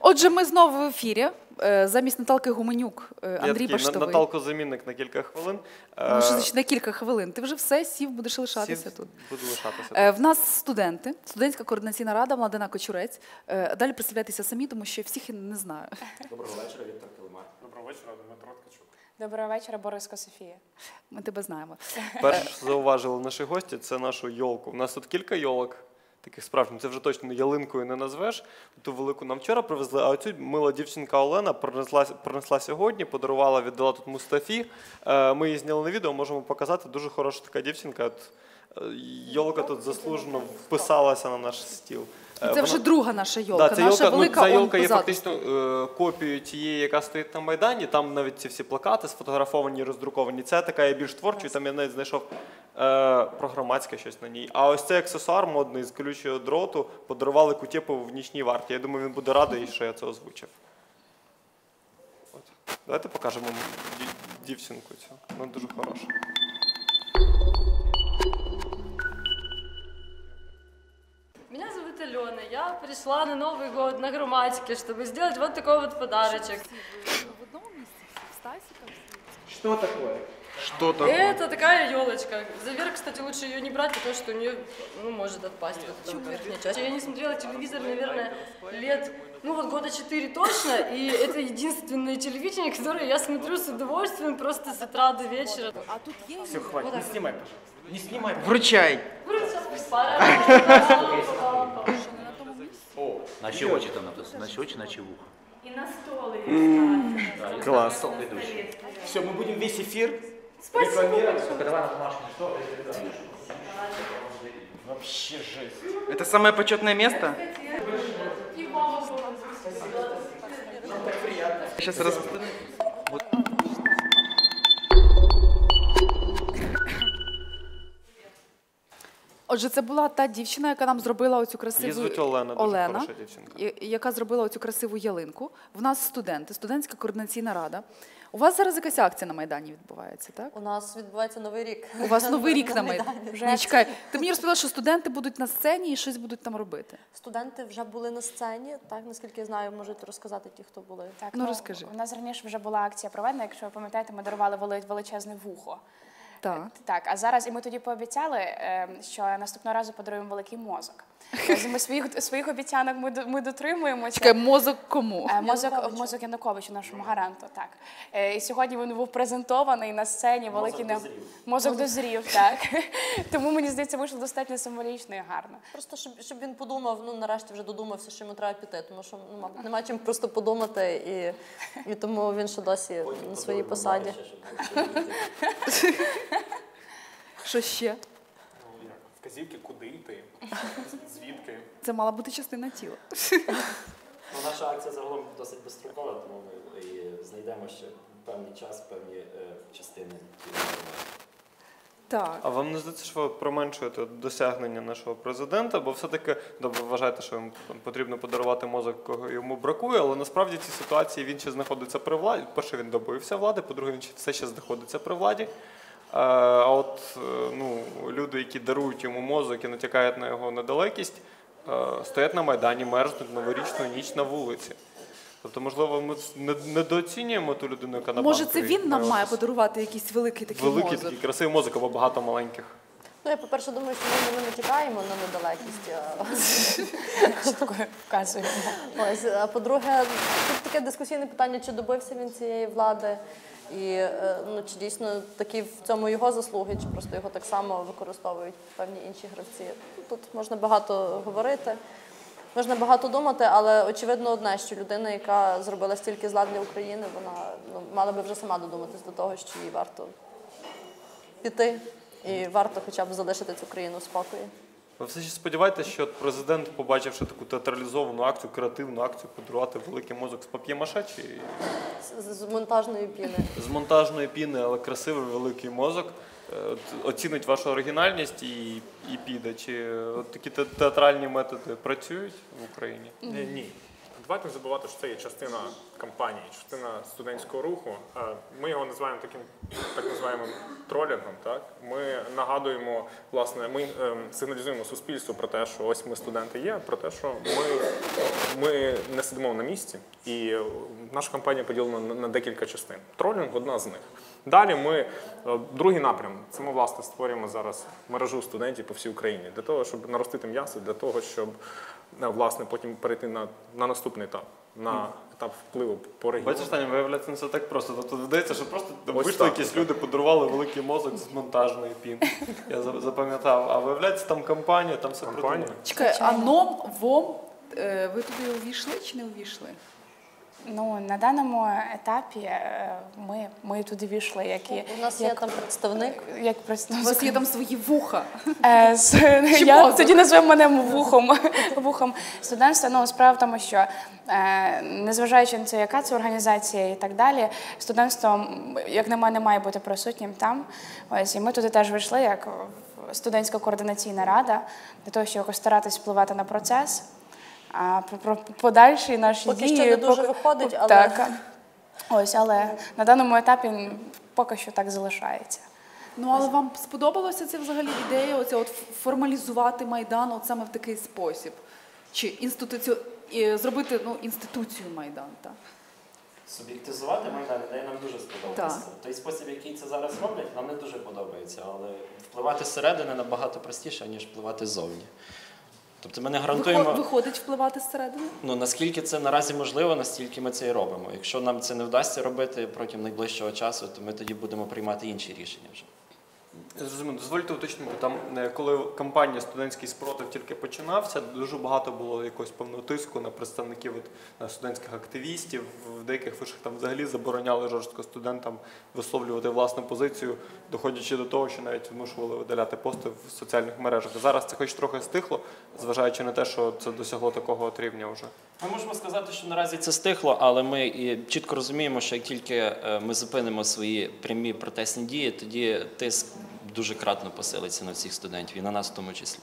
Отже, ми знову в ефірі. Е, Замість Наталки Гуменюк, е, Я Андрій такий на- Баштовий. Наталко замінник на кілька хвилин. Ну, що Е, значить на кілька хвилин. Ти вже все сів, будеш лишатися сів, тут. Буду лишатися. Е, В нас студенти, студентська координаційна рада, Младена Кочурець. Е, Далі представляйтеся самі, тому що я всіх не знаю. Доброго вечора, Віктор Килимар. Доброго вечора, Дмитро Ткачук. Доброго вечора, Бориска Софія. Ми тебе знаємо. Перш зауважили наші гості, це нашу йолку. У нас тут кілька йолок. Таких справжніх, це вже точно ялинкою не назвеш. Ту велику нам вчора привезли, а оцю мила дівчинка Олена принесла, принесла сьогодні, подарувала, віддала тут Мустафі. Е, Ми її зняли на відео, можемо показати. Дуже хороша така дівчинка. Е, Йолка тут заслужено вписалася на наш стіл. Е, Це вона- вже друга наша йолка. Да, це наша йолка, велика ну, ця йолка є фактично е, копією тієї, яка стоїть на Майдані. Там навіть ці всі плакати сфотографовані, роздруковані. Це така є більш творчою, там я навіть знайшов е, про громадське щось на ній. А ось цей аксесуар модний з колючого дроту подарували Кутєпову в нічній варті. Я думаю, він буде радий, що я це озвучив. От. Давайте покажемо дівчинку цю. Вона дуже хороша. зовут Алена. Я пришла на Новый год на громадике, чтобы сделать вот такой вот подарочек. В одному місці в Стасіка всі. Что такое? Что такое? Это такая елочка. Заверх, кстати, лучше ее не брать, потому что у нее ну, может отпасть вот эта вот верхняя часть. Я не смотрела телевизор, наверное, лет, ну вот года четыре точно, и это единственное телевидение, которое я смотрю с удовольствием просто с утра до вечера. А тут є Все, хватит, не снимай, пожалуйста. Не снимай. Вручай. Наші очі там написано, наші очі, наче вуха. И на стол Клас. Все, мы будем весь эфир рекламировать. Вообще жесть. Это самое почетное место? Сейчас раз... Отже, це була та дівчина, яка нам зробила оцю красиву Її звуть Олена, дуже Олена, хороша дівчинка. і- яка зробила оцю красиву ялинку. В нас студенти, студентська координаційна рада. У вас зараз якась акція на Майдані відбувається, так? У нас відбувається новий рік. У вас новий рік на Майдані. Ні, чекай, ти мені розповіла, що студенти будуть на сцені і щось будуть там робити. Студенти вже були на сцені, так наскільки я знаю, можуть розказати ті, хто були. Так, Ну, розкажи. У нас раніше вже була акція проведена. Якщо ви пам'ятаєте, ми дарували вели- величезне вухо. Так. Так, а зараз і ми тоді пообіцяли, е, що наступного разу подаруємо великий мозок. Тобто ми своїх своїх обіцянок ми до- ми дотримуємося. Чекай, мозок кому? Е, Мозок, мозок Януковичу, нашому гаранту, так. Е, І сьогодні він був презентований на сцені. Великий не... мозок дозрів, так. Тому мені здається, вийшло достатньо символічно і гарно. Просто щоб, щоб він подумав, ну нарешті вже додумався, що йому треба піти, тому що ну, мабуть, нема чим просто подумати, і, і тому він ще досі на своїй посаді. Що ще? Вказівки, куди йти, звідки. Це мала бути частина тіла. Ну, наша акція загалом досить безстрокова, тому ми і знайдемо ще певний час, певні е, частини тіла. Так. А вам не здається, що ви променшуєте досягнення нашого президента? Бо все-таки добре вважаєте, що йому потрібно подарувати мозок, кого йому бракує, але насправді в цій ситуації він ще знаходиться при владі. Перше, він добився влади, по-друге, він ще все ще знаходиться при владі. Е, А от е, ну, люди, які дарують йому мозок і натякають на його недалекість, е, стоять на Майдані, мерзнуть новорічну ніч на вулиці. Тобто, можливо, ми недооцінюємо ту людину, яка на Може, це він нам має подарувати якийсь великий такий великий мозок? такий красивий мозок або багато маленьких. Ну, я, по-перше, думаю, що ми не натякаємо на недалекість. Що таке вказуємо? Ось, а по-друге, тут таке дискусійне питання, чи добився він цієї влади, і е, ну, чи дійсно такі в цьому його заслуги, чи просто його так само використовують певні інші гравці. Тут можна багато говорити, можна багато думати, але очевидно одне, що людина, яка зробила стільки зла для України, вона ну, мала би вже сама додуматись до того, що їй варто піти, і варто хоча б залишити цю країну в спокої. Ви все ще сподіваєтеся, що президент, побачивши таку театралізовану акцію, креативну акцію, подарувати великий мозок з пап'є-маше чи З, з монтажної піни. з монтажної піни, але красивий великий мозок, е, оцінить вашу оригінальність і, і піде. Чи от такі те- театральні методи працюють в Україні? Ні, ні. Давайте не забувати, що це є частина кампанії, частина студентського руху. Е, Ми його називаємо таким так називаємим тролінгом. Так ми нагадуємо, власне, ми ем, сигналізуємо суспільству про те, що ось ми студенти є, про те, що ми, ми не сидимо на місці, і наша кампанія поділена на, декілька частин. Тролінг одна з них. Далі ми е, другий напрям. Це ми власне створюємо зараз мережу студентів по всій Україні для того, щоб наростити м'ясо, для того, щоб власне потім перейти на, на наступний етап, на етап впливу по регіону. Бачиш, Таня, виявляється, не все так просто. Тобто видається, що просто Ось вийшли так, якісь так. люди, подарували великий мозок з монтажної пін. Я запам'ятав. А виявляється, там кампанія, там все Кампанія? придумано. Чекай, а ном, ВОМ, е, ви туди увійшли чи не увійшли? Ну на даному етапі е, ми, ми туди війшли, як і У нас є там представник. як У вас є там свої вуха. Е, з, я тоді назвемо мене вухом, вухом студентства. Ну, справа в тому, що е, незважаючи на це, яка це організація і так далі, студентство, як на мене, має бути присутнім там. Ось і ми туди теж вийшли як в- студентська координаційна рада для того, щоб якось старатись впливати на процес. А про, про подальші наші Поки дії що не дуже поки- виходить, але- так. Ось, але на даному етапі поки що так залишається. Ну але вам сподобалося це взагалі ідея, оця от формалізувати майдан от саме в такий спосіб? Чи інституцію зробити ну, інституцію майдан? Так? Суб'єктизувати Майдан ідея нам дуже сподобалася. Той спосіб, який це зараз роблять, нам не дуже подобається, але впливати зсередини набагато простіше, ніж впливати ззовні. Тобто ми не гарантуємо, Виходить впливати зсередини? ну наскільки це наразі можливо, настільки ми це і робимо. Якщо нам це не вдасться робити протягом найближчого часу, то ми тоді будемо приймати інші рішення вже. Зрозуміло, дозвольте уточнити, там, е, коли кампанія студентський спротив тільки починався, дуже багато було якогось певного тиску на представників от, на студентських активістів. В деяких вишах там взагалі забороняли жорстко студентам висловлювати власну позицію, доходячи до того, що навіть змушували видаляти пости в соціальних мережах. Зараз це хоч трохи стихло, зважаючи на те, що це досягло такого от рівня вже. Ми можемо сказати, що наразі це стихло, але ми і чітко розуміємо, що як тільки е, ми зупинимо свої прямі протестні дії, тоді тиск дуже кратно посилиться на всіх студентів і на нас в тому числі.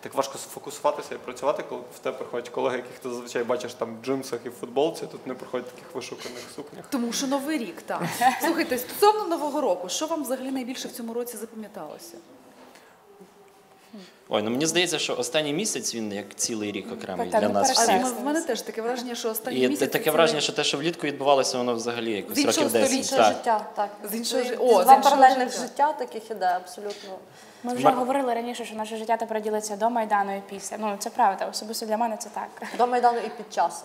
Так важко сфокусуватися і працювати, коли в тебе приходять колеги, яких ти зазвичай бачиш там в джинсах і в футболці, тут не приходять таких вишуканих сукнях. Тому що новий рік, так. Слухайте, стосовно нового року, що вам взагалі найбільше в цьому році запам'яталося? Ой, ну мені здається, що останній місяць він як цілий рік окремий Так, для ну, нас всіх. цим. в мене теж таке враження, що останні І місяці таке це враження, що те, що влітку відбувалося, воно взагалі якось З років 10. Інше Так. життя, так. З іншого Це жи- два з паралельних життя. життя таких іде, абсолютно. Ми вже Мар- говорили раніше, що наше життя тепер ділиться до Майдану і після. Ну це правда, особисто для мене це так. До Майдану і під час.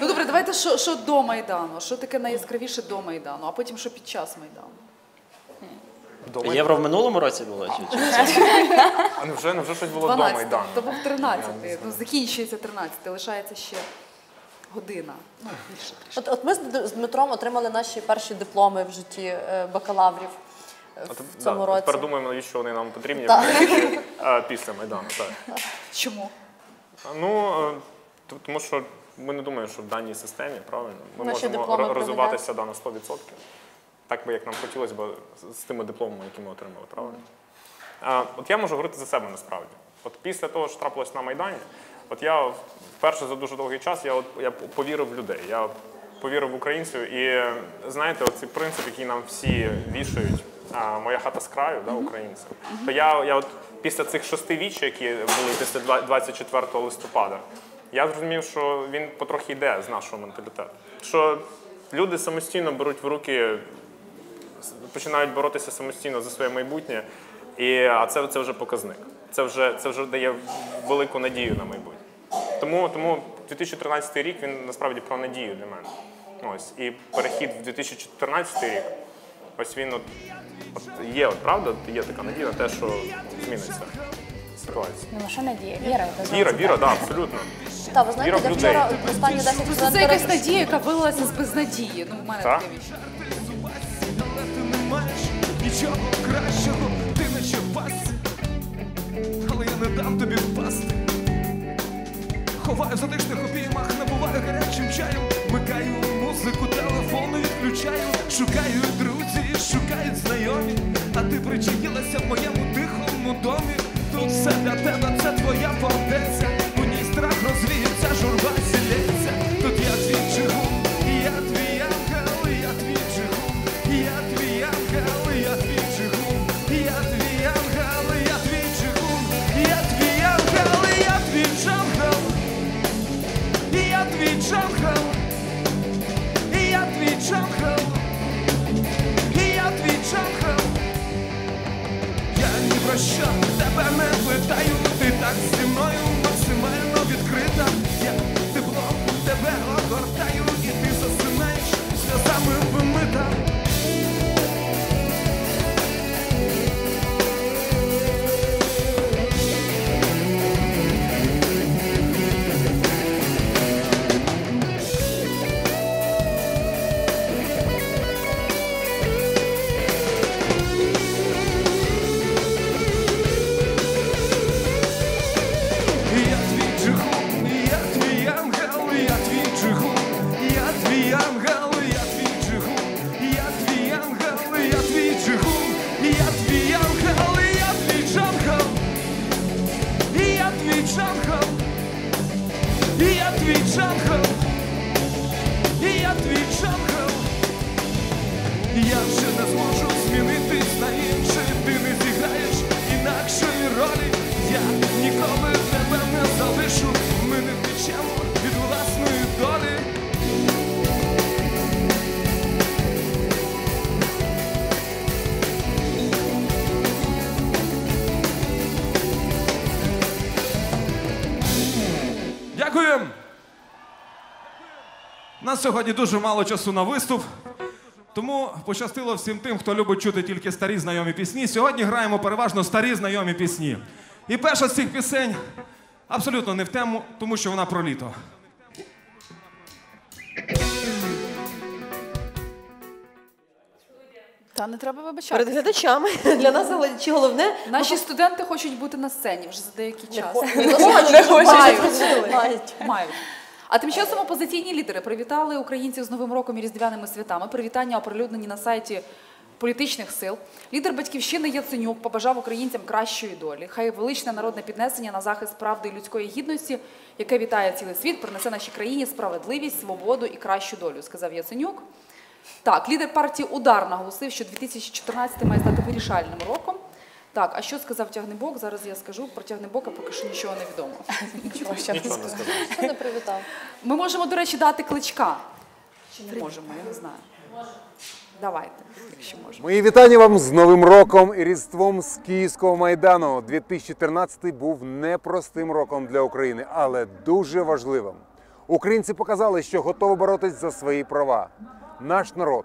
Ну добре, давайте що, що до Майдану? Що таке найяскравіше до Майдану, а потім що під час Майдану? До Євро в минулому році було чи, чи А невже, невже щось було до 12, Майдану? то був 13, ну закінчується 13, лишається ще година, ну більше трішки. От, от ми з Дмитром отримали наші перші дипломи в житті е, бакалаврів е, А в цьому да, році. Тепер думаємо, навіщо вони нам потрібні Так. після Майдану. Так. Чому? Ну, е, т- тому що ми не думаємо, що в даній системі, правильно, ми Наші можемо дипломи ро- розвиватися да, на 100%. Так би, як нам хотілося б з- тими дипломами, які ми отримали, правильно? А, от я можу говорити за себе насправді. От після того, що трапилось на Майдані, от я вперше за дуже довгий час я, от, я повірив в людей. Я повірив в українців. І знаєте, оцей принцип, який нам всі вішають, а, моя хата з краю, да, українців. То я, я от після цих шести віч, які були після два- 24 листопада, я зрозумів, що він потрохи йде з нашого менталітету. Що люди самостійно беруть в руки починають боротися самостійно за своє майбутнє, і, а це, це вже показник. Це вже, це вже дає велику надію на майбутнє. Тому, тому 2013 рік він насправді про надію для мене. Ось. І перехід в 2014 рік, ось він от, от є, от, правда, є така надія на те, що зміниться ситуація. Ну що надія? Віра. однозначно. Віра, віра, так, да, абсолютно. Та, ви знаєте, Віра в я людей. вчора останні 10 Просто хвилин це якась надія, яка вилилася з безнадії. Ну, в мене Так. таке відчуття. Нічого кращого, ти наче пас, але я не дам тобі впасти. Ховаю в затишних обіймах, набуваю гарячим чаєм, вмикаю музику, телефону відключаю, шукаю друзі, шукають знайомі, а ти причинилася в моєму тихому домі. Тут все для тебе, це твоя фортеця, у ній страх розвіє твій Дякуємо! У нас сьогодні дуже мало часу на виступ. Тому пощастило всім тим, хто любить чути тільки старі знайомі пісні. Сьогодні граємо переважно старі знайомі пісні. І перша з цих пісень абсолютно не в тему, тому що вона про літо. Та не треба вибачати. Перед глядачами для нас чи головне Наші студенти хочуть бути на сцені вже за деякий час. мають. мають. Мають. А тим часом опозиційні лідери привітали українців з Новим роком і різдвяними святами. Привітання оприлюднені на сайті політичних сил. Лідер батьківщини Яценюк побажав українцям кращої долі. Хай величне народне піднесення на захист правди і людської гідності, яке вітає цілий світ, принесе нашій країні справедливість, свободу і кращу долю, сказав Яценюк. Так, лідер партії Удар наголосив, що 2014 має стати вирішальним роком. Так, а що сказав Тягнебок? Зараз я скажу. Про Тягнебока поки що нічого не відомо. Нічого ще не сказав. Що не привітав? Ми можемо, до речі, дати кличка. Чи не можемо, я не знаю. Давайте, якщо можемо. Мої вітання вам з Новим роком і Різдвом з Київського майдану. 2014 був непростим роком для України, але дуже важливим. Українці показали, що готові боротись за свої права. Наш народ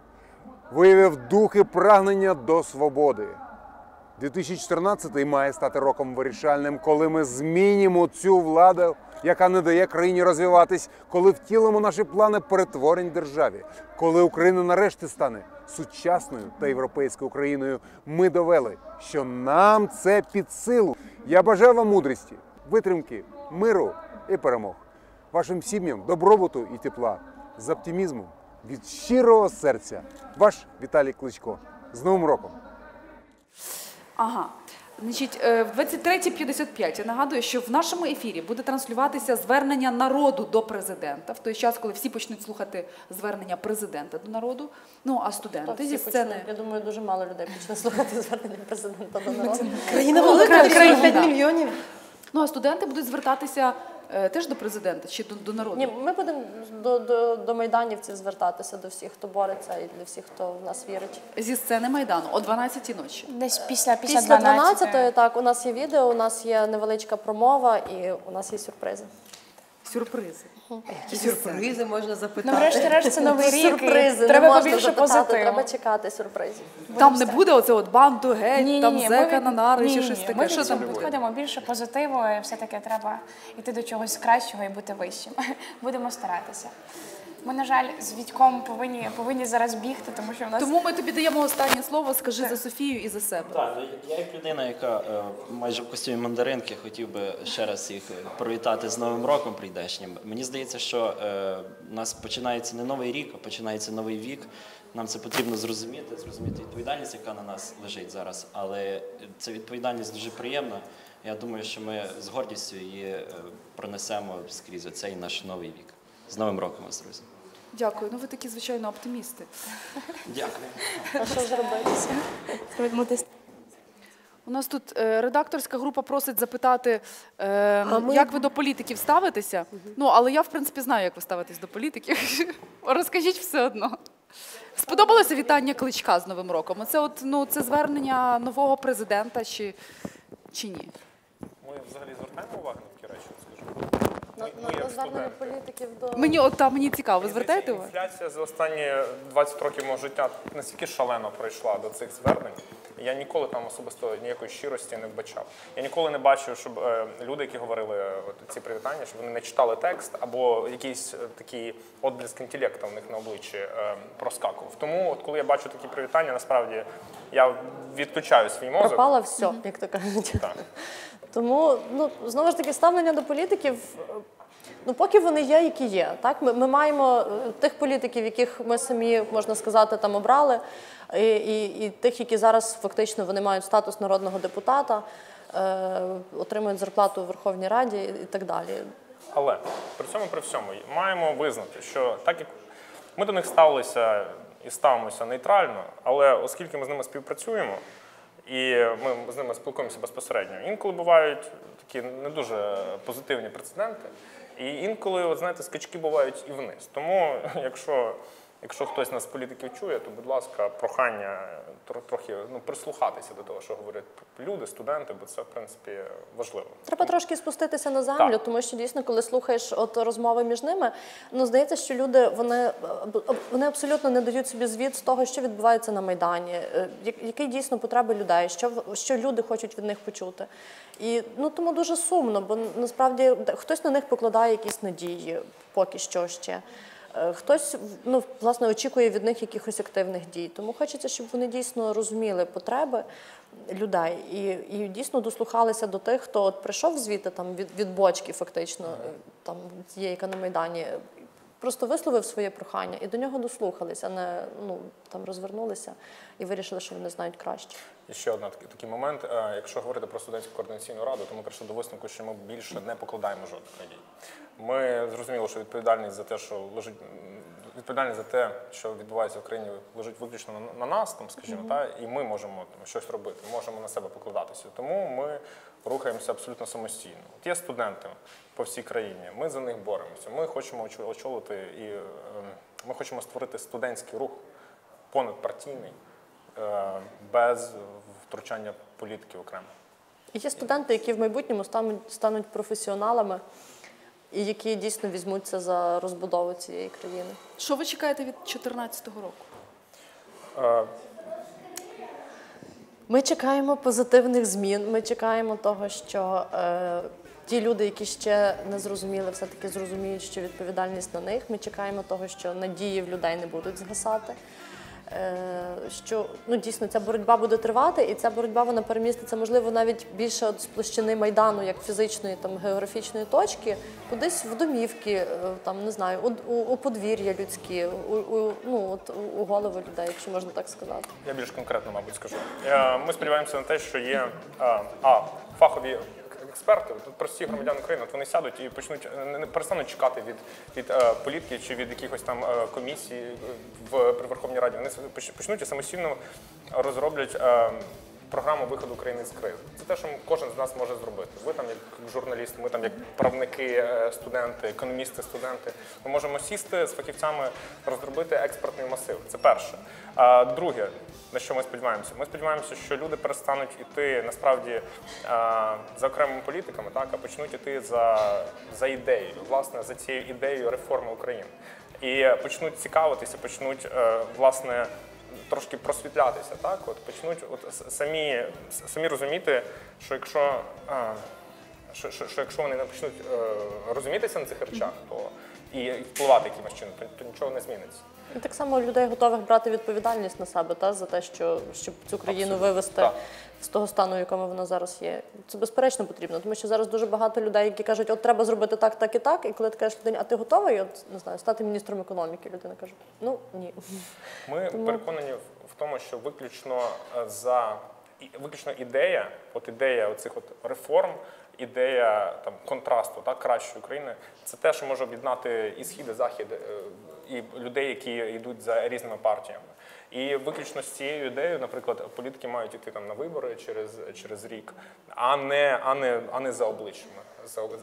виявив дух і прагнення до свободи. 2014 має стати роком вирішальним, коли ми змінимо цю владу, яка не дає країні розвиватись, коли втілимо наші плани перетворень державі, коли Україна нарешті стане сучасною та європейською країною. Ми довели, що нам це під силу. Я бажаю вам мудрості, витримки, миру і перемог. Вашим сім'ям добробуту і тепла, з оптимізмом від щирого серця. Ваш Віталій Кличко. З Новим роком! Ага. Значить, е, в 23.55 я нагадую, що в нашому ефірі буде транслюватися звернення народу до президента в той час, коли всі почнуть слухати звернення президента до народу. Ну а студенти зі сцени. Я думаю, дуже мало людей почне слухати звернення президента до народу. Країна велика, країна, 45 мільйонів. Ну а студенти будуть звертатися теж до президента чи до, до народу. Ні, ми будемо до, до, до майданівців звертатися, до всіх, хто бореться, і для всіх, хто в нас вірить. Зі сцени Майдану о 12 ночі. Десь після, після, Після 12. 12-ї, так, у нас є відео, у нас є невеличка промова і у нас є сюрпризи. Сюрпризи. Сюрпризи можна запитати. Ну, врешті-решт, це новий рік. Сюрпризи, Треба можна побільше запитати, позитиву. треба чекати сюрпризів. Там не буде оце от банду, геть, Ні, там ні, зека ми на нари ні, чи щось Ми таке. Ми Що там підходимо більше позитиву, і все-таки треба йти до чогось кращого і бути вищим. Будемо старатися. Ми, на жаль, з Вітьком повинні, повинні зараз бігти, тому що в нас Тому ми тобі даємо останнє слово. Скажи за Софію і за себе. Так, ну, я як людина, яка е, майже в костюмі мандаринки, хотів би ще раз їх привітати з Новим роком прийдешнім. Мені здається, що е, у нас починається не новий рік, а починається новий вік. Нам це потрібно зрозуміти, зрозуміти відповідальність, яка на нас лежить зараз. Але ця відповідальність дуже приємна. Я думаю, що ми з гордістю її е, пронесемо скрізь оцей наш новий вік. З Новим роком вас, друзі. Дякую. Ну ви такі, звичайно, оптимісти. Дякую. А що. У нас тут е, редакторська група просить запитати, е, ми- як ви до політиків ставитеся. Ну, але я, в принципі, знаю, як ви ставитесь до політиків. Розкажіть все одно. Сподобалося вітання кличка з Новим роком? Це от ну це звернення нового президента чи, чи ні? Ми взагалі звертаємо увагу на такі речі, от скажу. На, Ми- на, ми на як звернення політиків до Мені от та мені цікаво, ви звертаєте увагу? Інфляція за останні 20 років мого життя настільки шалено пройшла до цих звернень. Я ніколи там особисто ніякої щирості не вбачав. Я ніколи не бачив, щоб е, люди, які говорили е, от, ці привітання, щоб вони не читали текст або якийсь е, такий отблиск інтелекту в них на обличчі е, проскакував. Тому, от коли я бачу такі привітання, насправді я відключаю свій мозок. пропало все, як то кажуть. Так. Тому ну знову ж таки ставлення до політиків. Ну, поки вони є, які є. Так, ми, ми маємо е, тих політиків, яких ми самі можна сказати там обрали, і, і, і тих, які зараз фактично вони мають статус народного депутата, е, отримують зарплату у Верховній Раді і так далі. Але при цьому при всьому маємо визнати, що так як ми до них ставилися і ставимося нейтрально, але оскільки ми з ними співпрацюємо і ми з ними спілкуємося безпосередньо, інколи бувають такі не дуже позитивні прецеденти, і інколи, от знаєте, скачки бувають і вниз. Тому, якщо Якщо хтось нас з політиків чує, то будь ласка, прохання трохи ну прислухатися до того, що говорять люди, студенти, бо це в принципі важливо. Треба трошки спуститися на землю, Так. тому що дійсно, коли слухаєш от розмови між ними, ну здається, що люди вони, е, вони абсолютно не дають собі звіт з того, що відбувається на майдані, е, які дійсно потреби людей, що що люди хочуть від них почути. І ну тому дуже сумно, бо насправді хтось на них покладає якісь надії, поки що ще. Е, Хтось ну, власне очікує від них якихось активних дій. Тому хочеться, щоб вони дійсно розуміли потреби людей і, і дійсно дослухалися до тих, хто от прийшов звідти там від, від бочки, фактично, е, там тієї, яка на Майдані, просто висловив своє прохання і до нього дослухалися, а не ну, там розвернулися і вирішили, що вони знають краще. І ще один такий, такий момент. Е, Якщо говорити про студентську координаційну раду, то ми прийшли до висновку, що ми більше не покладаємо жодних надій. Ми зрозуміли, що відповідальність за те, що лежить відповідальність за те, що відбувається в країні, лежить виключно на, на нас, там, скажімо, та і ми можемо там, щось робити, можемо на себе покладатися. Тому ми рухаємося абсолютно самостійно. От є студенти по всій країні. Ми за них боремося. Ми хочемо очолити і е, ми хочемо створити студентський рух понадпартійний, е, без втручання політиків окремо. І є студенти, які в майбутньому стануть, стануть професіоналами і які дійсно візьмуться за розбудову цієї країни. Що ви чекаєте від 2014 року? Ми чекаємо позитивних змін. Ми чекаємо того, що е, ті люди, які ще не зрозуміли, все-таки зрозуміють, що відповідальність на них. Ми чекаємо того, що надії в людей не будуть згасати. Е, що ну дійсно ця боротьба буде тривати, і ця боротьба вона переміститься, можливо, навіть більше от з площини майдану, як фізичної там географічної точки, кудись в домівки, е, там не знаю, у, у, у подвір'я людські, у, у ну от у, голови людей, якщо можна так сказати. Я більш конкретно, мабуть, скажу. Е, Ми сподіваємося на те, що є е, а, фахові експерти, от прості громадяни України, от вони сядуть і почнуть не- не перестануть чекати від, від е, політики чи від якихось там е, комісій е, в при Верховній Раді. Вони почнуть і самостійно розроблять. е, Програму виходу України з кризи. Це те, що кожен з нас може зробити. Ви там як журналіст, ми там як правники, е, студенти, економісти, студенти. Ми можемо сісти з фахівцями, розробити експертний масив. Це перше. А друге, на що ми сподіваємося? Ми сподіваємося, що люди перестануть іти насправді е, за окремими політиками, так а почнуть іти за, за ідеєю, власне, за цією ідеєю реформи України. І почнуть цікавитися, почнуть е, власне трошки просвітлятися, так? От почнуть от самі самі розуміти, що якщо а, що, що, що якщо вони не почнуть е, розумітися на цих речах, то і впливати якимось чином, то, то нічого не зміниться. І так само людей готових брати відповідальність на себе та за те, що щоб цю країну Абсолютно. вивести Так. з того стану, в якому вона зараз є. Це безперечно потрібно, тому що зараз дуже багато людей, які кажуть, от треба зробити так, так і так. І коли ти кажеш людині, а ти готовий, от не знаю, стати міністром економіки, людина каже, ну ні. Ми Тому- переконані в, тому, що виключно е, за виключно ідея, от ідея оцих от реформ, ідея там контрасту, так кращої України, це те, що може об'єднати і схід, і захід, е, і людей, які йдуть за різними партіями. І виключно з цією ідеєю, наприклад, політики мають іти там на вибори через, через рік, а не, а, не, а не за обличчями,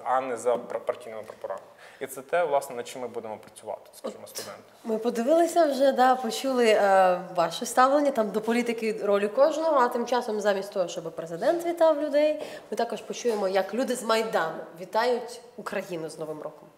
а не за пар- партійними прапорами. І це те, власне, над чим ми будемо працювати, скажімо, студенти. Ми подивилися вже, да, почули е, ваше ставлення там до політики ролі кожного. А тим часом, замість того, щоб президент вітав людей, ми також почуємо, як люди з Майдану вітають Україну з Новим роком.